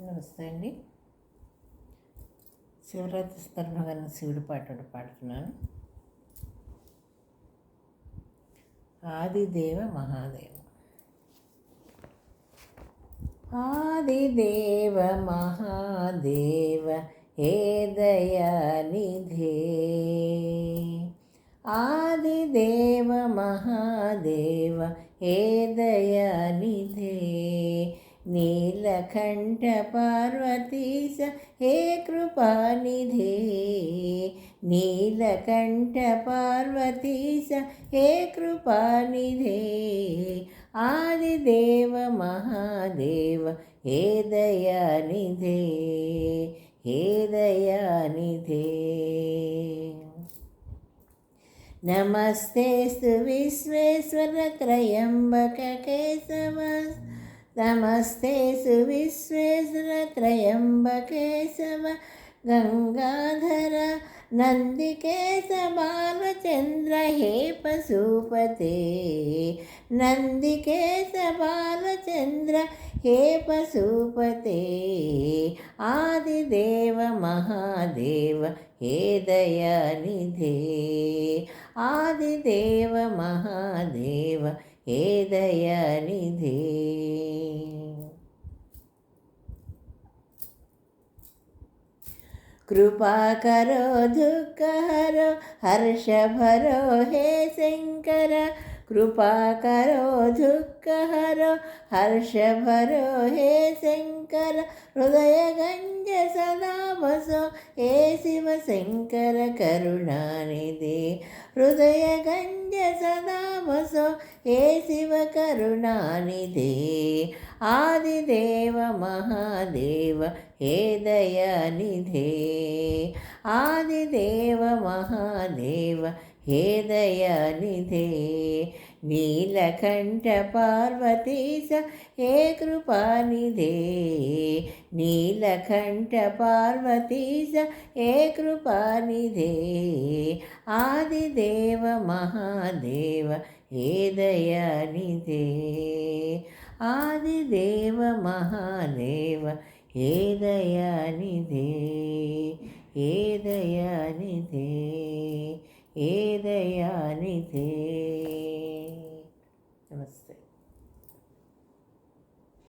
నమస్తే అండి. శివరాత్రి సందర్భంగా శివుడి పాట పాడుతున్నాను. ఆదిదేవ మహాదేవ. ఆదిదేవ మహాదేవ ఏ దయానిధే. ఆదిదేవ మహాదేవ ఏ దయానిధే. నీలకంఠ పార్వతీశ హే కృపానిధే. నీలకంఠ పార్వతీశ హే కృపానిధే. ఆదిదేవ మహాదేవ హే దయానిధే. హే దయానిధే. నమస్తే విశ్వేశ్వర త్రయంబక కేశవ. నమస్తేసు విశ్వేశ్వర త్రయంబకేశవ గంగాధర నందికేశ బాలచంద్ర హే పశుపతే నందికేశ బాలచంద్ర హే పశుపతే ఆదిదేవ మహాదేవ హే దయానిధే. ఆదిదేవ కృపాకరో దుఃఖహరో హర్షభరో హే శంకర. కృపాకరో దుఃఖహరో హర్షభరో హే శంకర. హృదయ గంజ వసో ఏ శివ శంకర కరుణానిధి హృదయ గంజ సదా వసో ఏ శివ కరుణానిధి. ఆదిదేవ మహాదేవ హే దయానిధే. ఆదిదేవ మహాదేవ హే దయానిధే నీలకంఠ పార్వతీశ హే కృపానిధే నీలకంఠ పార్వతీశ హే కృపానిధే ఆదిదేవ మహాదేవ హే దయానిధే ఆదిదేవ మహాదేవ హే దయానిధే హే దయానిధే ఏ దయానిదే నమస్తే.